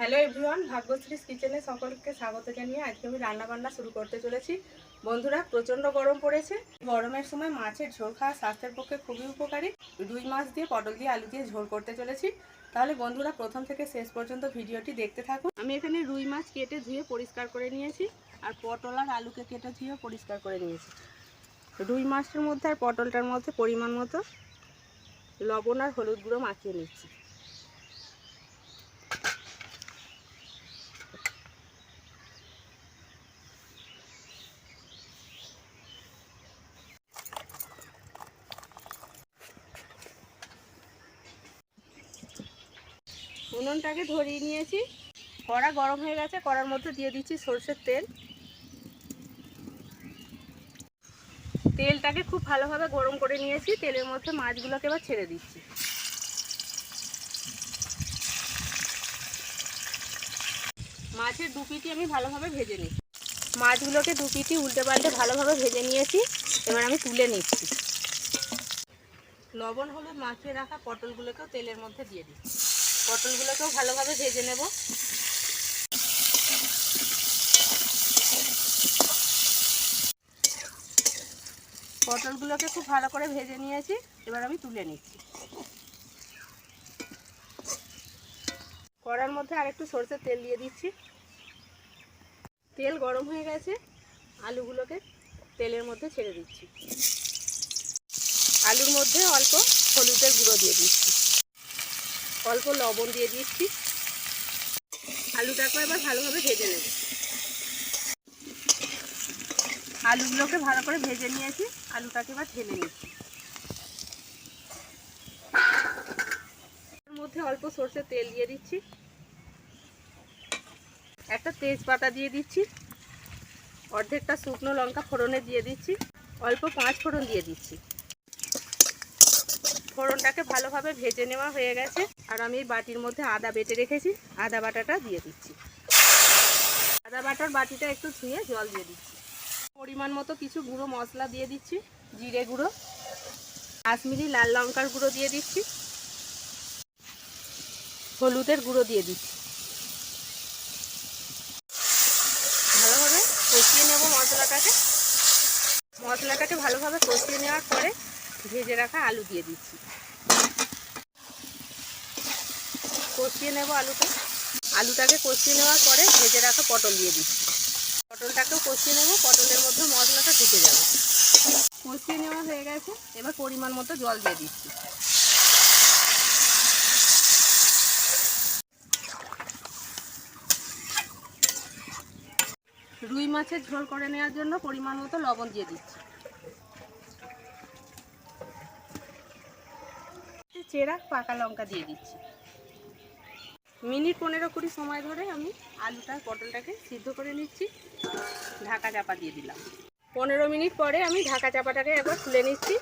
Hello everyone ভাগ্যশ্রীস কিচেনে সকলকে স্বাগত জানিয়ে আজকে আমি রান্নাবান্না শুরু করতে চলেছি। বন্ধুরা, প্রচণ্ড গরম পড়েছে। গরমের সময় মাছের ঝোল খাওয়া স্বাস্থ্যের পক্ষে খুবই উপকারী। রুই মাছ দিয়ে, পটল দিয়ে, আলু দিয়ে ঝোল করতে চলেছি। তাহলে বন্ধুরা, প্রথম থেকে শেষ পর্যন্ত ভিডিওটি দেখতে থাকুন। আমি এখানে রুই মাছ কেটে ধুয়ে পরিষ্কার করে নিয়েছি আর পটল আর আলুকে কেটে ধুয়ে পরিষ্কার করে নিয়েছি। রুই মাছটার মধ্যে আর পটলটার মধ্যে পরিমাণ মতো লবণ আর হলুদ গুঁড়ো মাখিয়ে নিচ্ছি। উনুনটাকে ধরিয়ে নিয়েছি। কড়া গরম হয়ে গেছে, কড়ার মধ্যে দিয়ে দিচ্ছি সর্ষের তেল। তেলটাকে খুব ভালোভাবে গরম করে নিয়েছি, তেলের মধ্যে মাছগুলোকে এবার ছেড়ে দিচ্ছি। মাছের দুপিটি আমি ভালোভাবে ভেজে নিচ্ছি। মাছগুলোকে দুপিটি উল্টে পাল্টে ভালোভাবে ভেজে নিয়েছি, এবার আমি তুলে নিচ্ছি। লবণ, হলুদ মাখিয়ে রাখা পটলগুলোকেও তেলের মধ্যে দিয়ে দিচ্ছি। পটলগুলোকেও ভালোভাবে ভেজে নেব। পটলগুলোকে খুব ভালো করে ভেজে নিয়েছি, এবার আমি তুলে নিচ্ছি। কড়ার মধ্যে আরেকটু সরষের তেল দিয়ে দিচ্ছি। তেল গরম হয়ে গেছে, আলুগুলোকে তেলের মধ্যে ছেড়ে দিচ্ছি। আলুর মধ্যে অল্প হলুদের গুঁড়ো দিয়ে দিচ্ছি। অল্প লবণ দিয়ে দিচ্ছি। আলুটাকে এবার ভালোভাবে ভেজে নেব। আলুগুলোকে ভালো করে ভেজে নিয়েছি, আলুটাকে এবার ঢেলে নিচ্ছি। মধ্যে অল্প সর্ষের তেল দিয়ে দিচ্ছি। একটা তেজপাতা দিয়ে দিচ্ছি। অর্ধেকটা শুকনো লঙ্কা ফোড়নে দিয়ে দিচ্ছি। অল্প পাঁচ ফোড়ন দিয়ে দিচ্ছি। ফোড়নটাকে ভালোভাবে ভেজে নেওয়া হয়ে গেছে। আর আমি এই বাটির মধ্যে আদা বেটে রেখেছি, আদা বাটাটা দিয়ে দিচ্ছি। আদা বাটার বাটিটা একটু ধুয়ে জল দিয়ে দিচ্ছি। পরিমাণ মতো কিছু গুঁড়ো মশলা দিয়ে দিচ্ছি, জিরে গুঁড়ো, কাশ্মীরি লাল লঙ্কার গুঁড়ো দিয়ে দিচ্ছি, হলুদের গুঁড়ো দিয়ে দিচ্ছি। ভালোভাবে কষিয়ে নেব মশলাটাকে। মশলাটাকে ভালোভাবে কষিয়ে নেওয়ার পরে ভেজে রাখা আলু দিয়ে দিচ্ছি। কষিয়ে নেব আলুটা। আলুটাকে কষিয়ে নেওয়ার পরে ভেজে রাখা পটল দিয়ে দিচ্ছি। পটলটাকেও কষিয়ে নেব, পটলের মধ্যে মশলাটা ঢুকে যাবে। কষিয়ে নেওয়া হয়ে গেছে, এবার পরিমাণ মতো জল দিয়ে দিচ্ছি। রুই মাছের ঝোল করে নেওয়ার জন্য পরিমাণ মতো লবণ দিয়ে দিচ্ছি। চেরা পাকা লঙ্কা দিয়ে দিচ্ছি। মিনিট পনেরো কুড়ি সময় ধরে আমি আলুটা, পটলটাকে সিদ্ধ করে নিচ্ছি। ঢাকা চাপা দিয়ে দিলাম। পনেরো মিনিট পরে আমি ঢাকা চাপাটাকে একবার খুলে নিচ্ছি।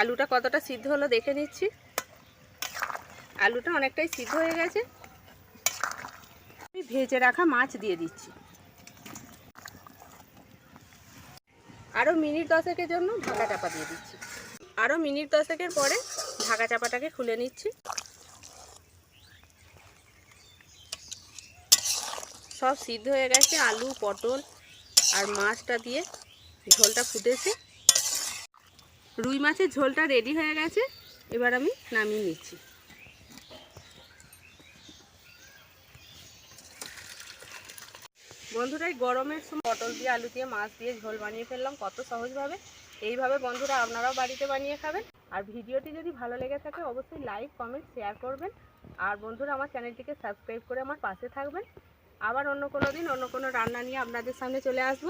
আলুটা কতটা সিদ্ধ হলো দেখে নিচ্ছি। আলুটা অনেকটাই সিদ্ধ হয়ে গেছে। আমি ভেজে রাখা মাছ দিয়ে দিচ্ছি। আরও মিনিট দশেকের জন্য ঢাকা চাপা দিয়ে দিচ্ছি। আরও মিনিট দশেকের পরে ঢাকা চাপাটাকে খুলে নিচ্ছি। সব সিদ্ধ হয়ে গেছে, আলু, পটল আর মাছটা দিয়ে ঝোলটা ফুটেছে। রুই মাছের ঝোলটা রেডি হয়ে গেছে, এবার আমি নামিয়ে নিচ্ছি। বন্ধুরা, এই গরমের সময় পটল দিয়ে আলু দিয়ে মাছ দিয়ে ঝোল বানিয়ে ফেললাম, কত সহজভাবে। এইভাবে বন্ধুরা আপনারাও বাড়িতে বানিয়ে খাবেন। আর ভিডিওটি যদি ভালো লেগে থাকে, অবশ্যই লাইক কমেন্ট শেয়ার করবেন। আর বন্ধুরা, আমার চ্যানেলটিকে সাবস্ক্রাইব করে আমার পাশে থাকবেন। আবার অন্য কোনো দিন, অন্য কোনো রান্না নিয়ে আপনাদের সামনে চলে আসব।